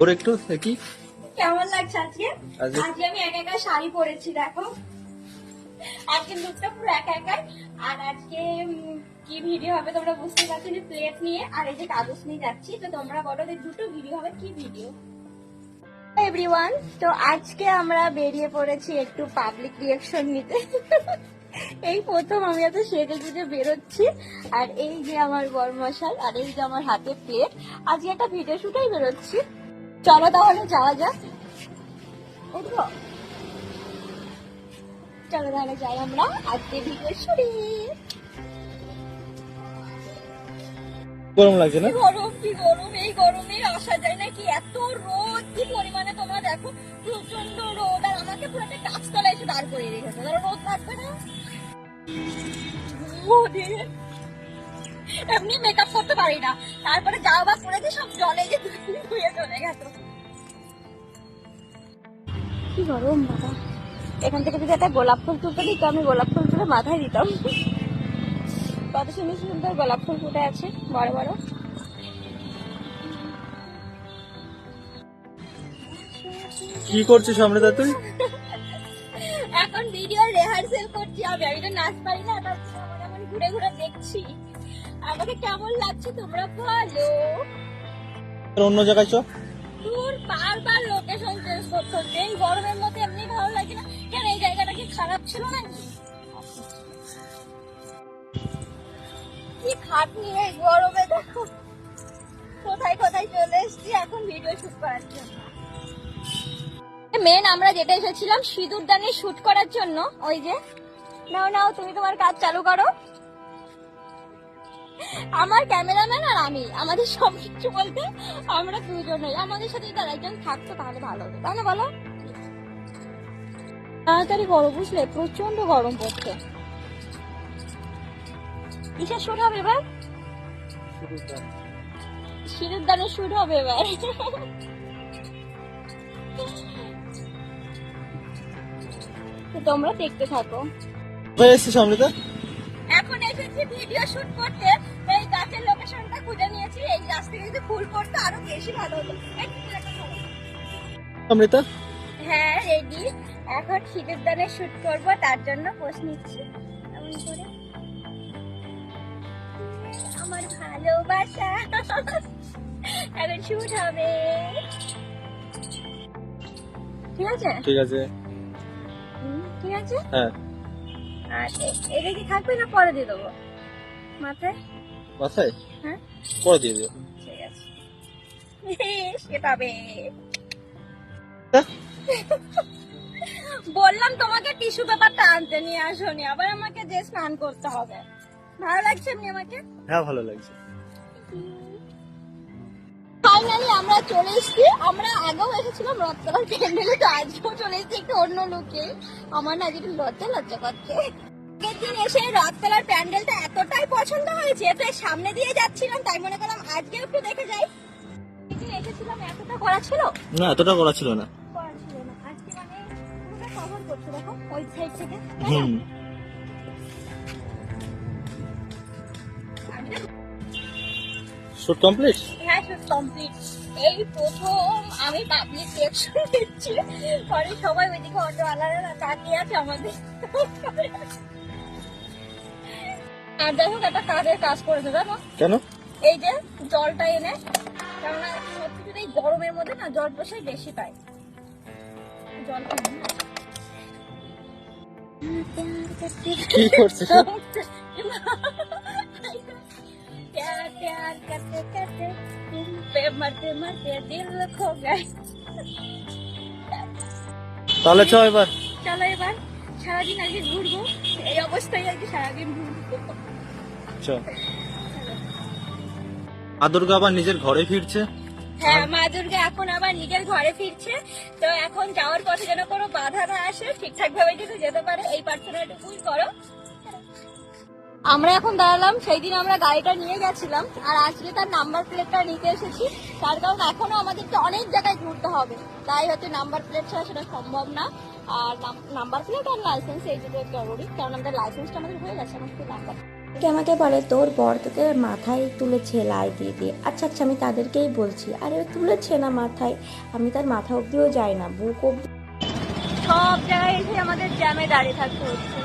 ওর একটু দেখি। কেমন লাগছে আজকে? আজকে- আমি একা একা শাড়ি পরেছি দেখো। আজকে লুকটা পুরো একা একাই। আর আজকে কি ভিডিও হবে তোমরা বুঝতে পারছ যে প্লেট নিয়ে আর এই যে কাগজ নিয়ে যাচ্ছি। তো তোমরা বলো যে দুটো ভিডিও হবে কি ভিডিও এভরিওয়ান তো আজকে আমরা বেরিয়ে পড়েছি একটু পাবলিক রিয়াকশন নিতে। এই প্রথম আমি এত সেজে গুজে বেরোচ্ছি। আর এই যে আমার বরমশাই আর এই যে আমার হাতে প্লেট আজকে একটা ভিডিও শুটেই বেরোচ্ছি। চলো তাহলে যাওয়া যাক। উঠবো। চলো তাহলে যাই আমরা আজকে ভিডিও শুরু গরম লাগছে না? গরম কি গরম এই গরমে আসা যায় না কি? এত রোদ কি পরিমাণে তোমরা দেখো? প্রচণ্ড রোদ আর আমাকে পুরো একটা এসে দাঁড় করিয়ে রেখেছে। ধরো রোদ লাগবে না। এমনি মেকআপ করতে পারি না। তারপরে যাওয়া বা করেছে সব জলে যে ধুয়ে চলে গেছে। কি গরম বাবা। এখান থেকে যদি একটা গোলাপ ফুল তুলতে দিত আমি গোলাপ ফুল তুলে মাথায় দিতাম। কত সুন্দর সুন্দর গোলাপ ফুল ফুটে আছে বড় বড়। কি করছিস সামনে তা তুই? এখন ভিডিও রিহার্সেল করছি আমি আমি তো নাচ পারি না তার ঘুরে ঘুরে দেখছি। আমাকে কেমন লাগছে তোমরা বলো? অন্য জায়গায় চ। দূর বারবার লোকেশন চেঞ্জ করতে হচ্ছে এই গরমের মধ্যে এমনি ভালো লাগে না কেন এই জায়গাটা কি খারাপ ছিল নাকি? কি খাটনি এই গরমে দেখো। কোথায় কোথায় চলে এসেছি এখন ভিডিও শুট করার জন্য। মেন আমরা যেটা এসেছিলাম সিঁদুর দানে শুট করার জন্য ওই যে। নাও নাও তুমি তোমার কাজ চালু করো। আমার ক্যামেরাম্যান আর আমি আমাদের সব কিছু বলতে আমরা দুজনেই আমাদের সাথে আর একজন থাকতো তাহলে ভালো হতো। তাই না বলো? তাড়াতাড়ি করো বুঝলে প্রচণ্ড গরম পড়ছে। কিসের শুট হবে এবার? সিঁদুর দানে শুট হবে এবার। তোমরা দেখতে থাকো। এসছিস সামনে এখন এসেছি ভিডিও শুট করতে। গাছের লোকেশনটা খুঁজে নিয়েছি। এই গাছ থেকে যদি ফুল পড়তো আরও বেশি ভালো হতো। অমৃতা? হ্যাঁ রেডি এখন শীতের দানে শুট করব তার জন্য পোস্ট নিচ্ছি। এমন করে? আমার ভালোবাসা। এখন শুট হবে। ঠিক আছে? ঠিক আছে। ঠিক আছে? হ্যাঁ। আর এটা কি থাকবে না? পরে দিয়ে দেবো। মাথায়? মাথায়? হ্যাঁ। করে দিয়ে দিও। ঠিক আছে। সেটাবে বললাম তোমাকে টিস্যু পেপারটা আনতে নিয়ে আসোনি। আবার আমাকে যে স্নান করতে হবে। ভালো লাগছে এমনি আমাকে? হ্যাঁ ভালো লাগছে। ফাইনালি আমরা চলে এসেছি। আমরা আগেও এসেছিলাম রথতলার প্যান্ডেলে তো আজকেও চলে এসেছি একটু অন্য লুকে আমার না যেটা লজ্জা লজ্জা করছে। আগের দিন এসে রথতলার প্যান্ডেলটা এতটাই পছন্দ হয়েছে তো সামনে দিয়ে যাচ্ছিলাম তাই মনে করলাম আজকে একটু দেখে যাই। এসেছিলাম এতটা করা ছিল? না এতটা করা ছিল না। করা ছিল না। আজকে মানে পুরোটা কভার করছে দেখো ওই সাইড থেকে হুম। শুট কমপ্লিট হ্যাঁ শুট কমপ্লিট এই প্রথম আমি পাবলিক রিয়াকশন দিচ্ছি পরে সবাই ওইদিকে অটোওয়ালারা তাকিয়ে আছে আমাদের আর দেখো একটা কাজের কাজ করেছে জানো কেন এই যে জলটা এনে কেননা সত্যি যদি এই গরমের মধ্যে না জল প্রসাই বেশি পাই জলটা এনে না। কি করছিস प्यार प्यार करते करते তাহলে চল এবার। এবার সারাদিন ঘুরবো এই অবস্থায় সারাদিন ঘুরবো। মা দুর্গা আবার নিজের ঘরে ফিরছে? হ্যাঁ মা দুর্গা এখন আবার নিজের ঘরে ফিরছে তো এখন যাওয়ার পথে যেন কোনো বাধা না আসে ঠিকঠাক ভাবে যেতে যেতে পারে এই প্রার্থনাটুকুই করো। আমরা এখন দাঁড়ালাম সেই দিন আমরা গাড়িটা নিয়ে গেছিলাম আর আজকে তার নাম্বার প্লেটটা নিতে এসেছি। তার কারণ এখনও আমাদেরকে অনেক জায়গায় ঘুরতে হবে তাই হচ্ছে নাম্বার প্লেট ছাড়া সেটা সম্ভব না। আর নাম্বার প্লেট আর লাইসেন্স এই দুটো জরুরি কারণ আমাদের লাইসেন্সটা আমাদের হয়ে গেছে আমাদের নাম্বার কে আমাকে বলে তোর বর তোকে মাথায় তুলেছে লাই দিয়ে দিয়ে। আচ্ছা আচ্ছা আমি তাদেরকেই বলছি আরে তুলেছে না মাথায়। আমি তার মাথা অব্দিও যাই না বুক অব্দি সব জায়গায় এসে আমাদের জ্যামে দাঁড়িয়ে থাকতে হচ্ছে।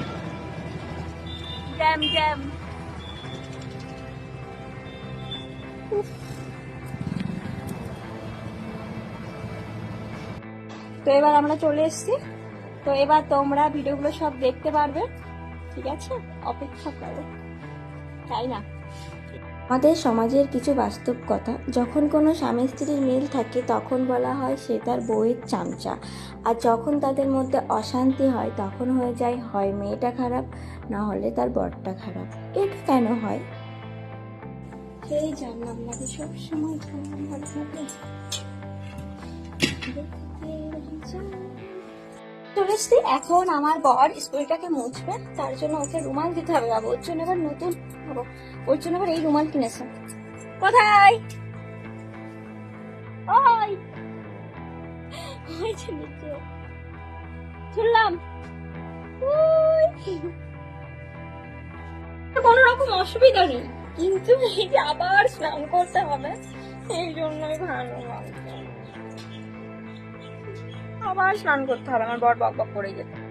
জ্যাম জ্যাম তো এবার আমরা চলে এসছি। তো এবার তোমরা ভিডিওগুলো সব দেখতে পারবে। ঠিক আছে? অপেক্ষা করো। তাই না? আমাদের সমাজের কিছু বাস্তব কথা। যখন কোনো স্বামী স্ত্রীর মিল থাকে, তখন বলা হয় সে তার বউয়ের চামচা। আর যখন তাদের মধ্যে অশান্তি হয়, তখন হয়ে যায়, হয়, মেয়েটা খারাপ, না হলে তার বরটা খারাপ। এটা কেন হয়? সেই জানলাম না জানলাম চলে এসছি এখন আমার বর স্কুলটাকে মুছবে, তার জন্য ওকে রুমাল দিতে হবে বাবু। ওর জন্য এবার নতুন ওর জন্য এবার এই রুমাল কিনেছে। কোথায়? ওই! ওই যে নিচে। শুনলাম কোনো রকম অসুবিধা নেই। কিন্তু এই যে আবার স্নান করতে হবে, এই জন্যই ভালো লাগছে। আবার স্নান করতে হবে আমার বর বক বক করে যেতে